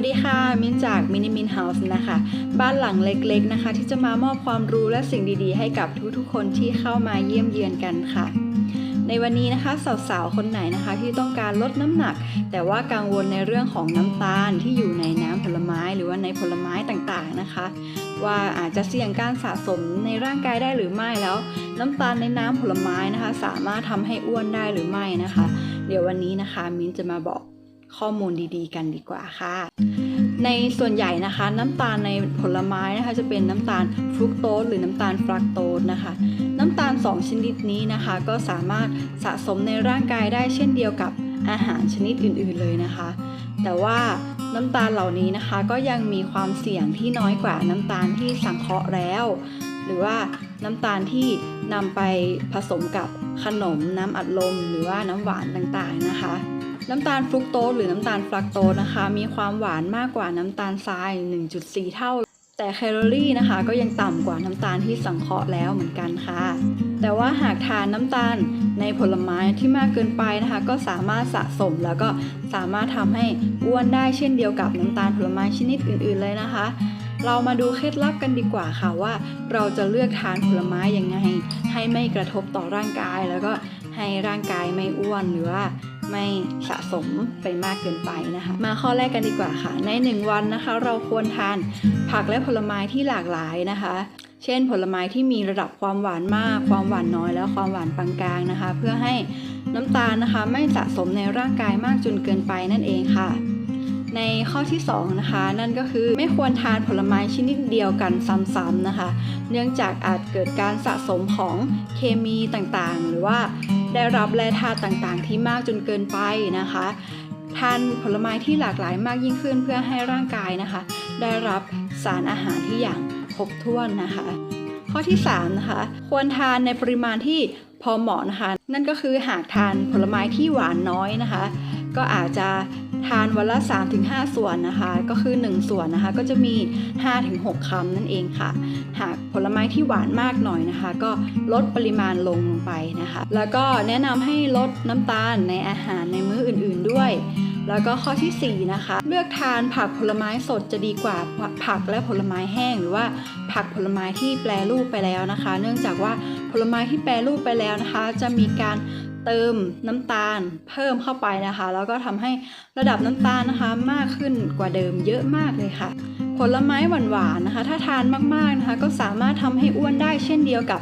วัสดีค่ะ มินจากมินิมินเฮาส์นะคะ บ้านหลังเล็กๆนะคะ ที่จะมามอบความรู้และสิ่งดีๆ ให้กับทุกๆ คนที่เข้ามาเยี่ยมเยือนกันค่ะ ในวันนี้นะคะสาวๆ คนไหนนะคะ ที่ต้องการลดน้ำหนัก แต่ว่ากังวลในเรื่องของน้ำตาลที่อยู่ในน้ำผลไม้หรือว่าในผลไม้ต่างๆนะคะ ว่าอาจจะเสี่ยงการสะสมในร่างกายได้หรือไม่แล้ว น้ำตาลในน้ำผลไม้นะคะ สามารถทำให้อ้วนได้หรือไม่นะคะ เดี๋ยววันนี้นะคะ มิ้นจะมาบอก ข้อมูลดีๆ กันดีกว่าค่ะ ในส่วนใหญ่นะคะ น้ำตาลในผลไม้นะคะจะเป็นน้ำตาลฟรุกโตสหรือน้ำตาลฟรักโตสนะคะ น้ำตาล 2 ชนิดนี้นะคะ ก็สามารถสะสมในร่างกายได้เช่นเดียวกับอาหารชนิดอื่นๆเลยนะคะ แต่ว่าน้ำตาลเหล่านี้นะคะก็ยังมีความเสี่ยงที่น้อยกว่าน้ำตาลที่สังเคราะห์แล้ว หรือว่าน้ำตาลที่นำไปผสมกับขนมน้ำอัดลมหรือว่าน้ำหวานต่างๆนะคะ น้ำตาลฟรุกโตสหรือน้ำตาลฟลักโตสนะคะ มีความหวานมากกว่าน้ำตาลทราย 1.4 เท่า แต่แคลอรี่นะคะ ก็ยังต่ำกว่าน้ำตาลที่สังเคราะห์แล้วเหมือนกันค่ะ แต่ว่าหากทานน้ำตาลในผลไม้ที่มากเกินไปนะคะ ก็สามารถสะสมแล้วก็สามารถทำให้อ้วนได้เช่นเดียวกับน้ำตาลผลไม้ชนิดอื่น ๆเลยนะคะ เรามาดูเคล็ดลับกันดีกว่าค่ะว่า เราจะเลือกทานผลไม้ยังไง ให้ไม่กระทบต่อร่างกายแล้วก็ให้ร่างกายไม่อ้วนหรือว่า ไม่สะสมไปมากเกินไปนะคะ มาข้อแรกกันดีกว่าค่ะ ใน 1 วันนะคะ เราควรทานผักและผลไม้ที่หลากหลายนะคะ เช่น ผลไม้ที่มีระดับความหวานมาก ความหวานน้อยและความหวานปานกลางนะคะ เพื่อให้น้ำตาลนะคะ ไม่สะสมในร่างกายมากจนเกินไปนั่นเองค่ะ ในข้อที่2นะคะนั่นก็คือไม่ควรทานผลไม้ชนิดเดียวกันซ้ำๆนะคะ เนื่องจากอาจเกิดการสะสมของเคมีต่างๆ หรือว่าได้รับแร่ธาตุต่างๆ ที่มากจนเกินไปนะคะ ทานผลไม้ที่หลากหลายมากยิ่งขึ้นเพื่อให้ร่างกายนะคะ ได้รับสารอาหารที่อย่างครบถ้วนนะคะ ข้อที่3นะคะควรทานในปริมาณที่พอเหมาะนะคะ นั่นก็คือหากทานผลไม้ที่หวานน้อยนะคะ ก็อาจจะ ทานวันละ 3-5 ส่วนนะคะ ก็คือ 1 ส่วนนะคะ ก็จะมี 5-6คำนั่นเองค่ะ หากผลไม้ที่หวานมากหน่อยนะคะ ก็ลดปริมาณลงลงไปนะคะ แล้วก็แนะนำให้ลดน้ำตาลในอาหารในมื้ออื่นๆด้วย แล้วก็ข้อทีสี่ 4 นะคะ เลือกทานผักผลไม้สดจะดีกว่าผักและผลไม้แห้ง หรือว่าผักผลไม้ที่แปรรูปไปแล้วนะคะ เนื่องจากว่าผลไม้ที่แปรรูปไปแล้วนะคะ จะมีการ เติมน้ำตาลเพิ่มเข้าไปนะคะ แล้วก็ทำให้ระดับน้ำตาลนะคะมากขึ้นกว่าเดิมเยอะมากเลยค่ะ ผลไม้หวานๆนะคะ ถ้าทานมากๆนะคะ ก็สามารถทำให้อ้วนได้เช่นเดียวกับ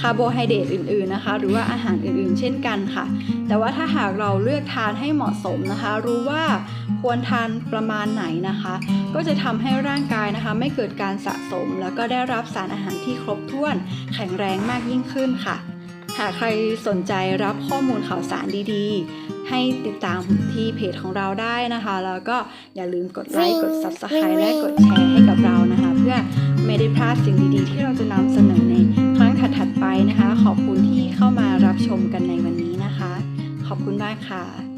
คาร์โบไฮเดรตอื่นๆนะคะ หรือว่าอาหารอื่นๆ เช่นกันค่ะ แต่ว่าถ้าหากเราเลือกทานให้เหมาะสมนะคะ รู้ว่าควรทานประมาณไหนนะคะ ก็จะทำให้ร่างกายนะคะ ไม่เกิดการสะสม แล้วก็ได้รับสารอาหารที่ครบถ้วน แข็งแรงมากยิ่งขึ้นค่ะ หากใครสนใจรับข้อมูลข่าวสารดีๆ ให้ติดตามที่เพจของเราได้นะคะ แล้วก็อย่าลืมกดไลค์ กด Subscribe และกดแชร์ให้กับเรานะคะ เพื่อไม่ได้พลาดสิ่งดีๆ ที่เราจะนำเสนอในครั้งถัดๆไปนะคะ ขอบคุณที่เข้ามารับชมกันในวันนี้นะคะ ขอบคุณมากค่ะ